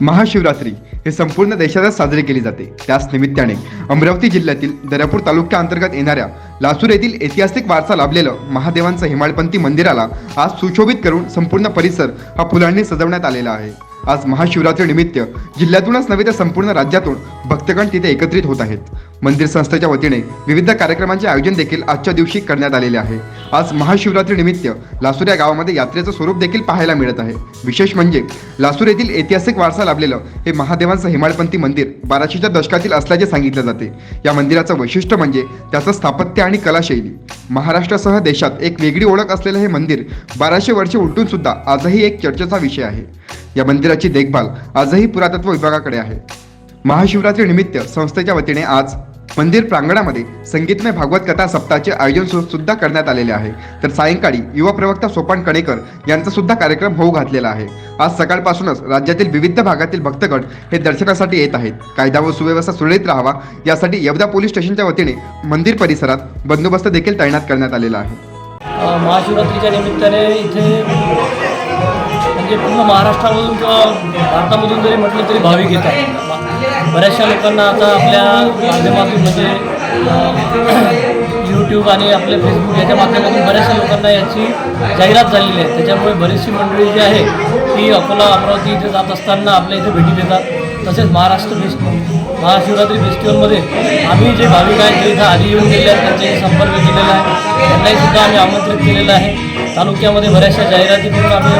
महाशिवरात्री हे संपूर्ण देशातच साजरी केली जाते. त्याच निमित्ताने अमरावती जिल्ह्यातील दर्यापूर तालुक्याअंतर्गत येणाऱ्या लासूर येथील ऐतिहासिक वारसा लाभलेलं महादेवांचं हिमाळपंथी मंदिराला आज सुशोभित करून संपूर्ण परिसर हा फुलांनी सजवण्यात आलेला आहे. आज महाशिवरात्री निमित्त जिल्ह्यातूनच नव्हे तर संपूर्ण राज्यातून भक्तगण तिथे एकत्रित होत आहेत. मंदिर संस्थेच्या वतीने विविध कार्यक्रमांचे आयोजन देखील आजच्या दिवशी करण्यात आलेले आहे. आज महाशिवरात्री निमित्त लासूर या गावामध्ये यात्रेचं स्वरूप देखील पाहायला मिळत आहे. विशेष म्हणजे लासूर येथील ऐतिहासिक वारसा लाभलेलं हे महादेवांचं हिमाळपंथी मंदिर बाराशेच्या दशकातील असल्याचे सांगितले जाते. या मंदिराचं वैशिष्ट्य म्हणजे त्याचं स्थापत्य आणि कलाशैली. महाराष्ट्रासह देशात एक वेगळी ओळख असलेलं हे मंदिर बाराशे वर्षे उलटून सुद्धा आजही एक चर्चेचा विषय आहे. या मंदिराची देखभाल आजही पुरातत्व विभागाकडे आहे. महाशिवरात्री निमित्त संस्थेच्या वतीने आज मंदिर प्रांगणामध्ये संगीतमय भागवत कथा सप्ताहाचे आयोजन सुद्धा करण्यात आलेले आहे. तर सायंकाळी युवा प्रवक्ता सोपान कणेकर यांचा सुद्धा कार्यक्रम होऊ घातलेला आहे. आज सकाळपासूनच राज्यातील विविध भागातील भक्तगण हे दर्शनासाठी येत आहेत. कायदा व सुव्यवस्था सुरळीत राहावा यासाठी यवदा पोलीस स्टेशनच्या वतीने मंदिर परिसरात बंदोबस्त देखील तैनात करण्यात आलेला आहे. महाशिवरात्रीच्या निमित्ताने इथे म्हणजे पूर्ण महाराष्ट्रामधून किंवा भारतामधून जरी म्हटलं तरी भाविक येतात. बऱ्याचशा लोकांना आता आपल्या माध्यमातून म्हणजे यूट्यूब आणि आपले फेसबुक याच्या माध्यमातून बऱ्याचशा लोकांना याची जाहिरात झालेली आहे. त्याच्यामुळे बरीचशी मंडळी जी आहे ती अकोला अमरावती इथे जात असताना आपल्या इथे भेटी देतात. तसेच महाराष्ट्र फेस्ट महाशिवरात्री फेस्टिवलमध्ये आम्ही जे भाविक आहेत जे इथं आधी येऊन गेले आहेत त्यांच्याशी संपर्क केलेला आहे. त्यांनाही सुद्धा आम्ही आमंत्रित केलेलं आहे. तालुक्यामध्ये बऱ्याचशा जाहिराती करून आम्ही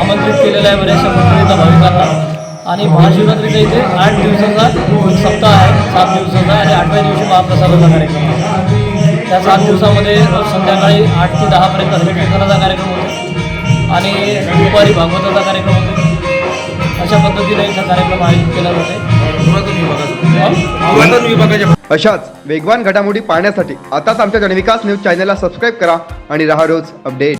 आमंत्रित केलेलं आहे बऱ्याचशा मंडळीचा भाविकांना. आणि महाशिवरात्रीचा इथे आठ दिवसाचा सप्ताह आहे. सात दिवसाचा आणि आठव्या दिवशी महाप्रसादाचा कार्यक्रम आहे. त्या सात दिवसामध्ये संध्याकाळी आठ ते दहापर्यंत हरिकीर्तनाचा कार्यक्रम होतो. आणि दुपारी भागवताचा कार्यक्रम होतो. अशा पद्धतीने इथं कार्यक्रम आयोजित केला जाते. अशाच वेगवान घडामोडी पाहण्यासाठी आताच आमच्या जनविकास न्यूज चॅनलला सबस्क्राईब करा आणि राहा रोज अपडेट.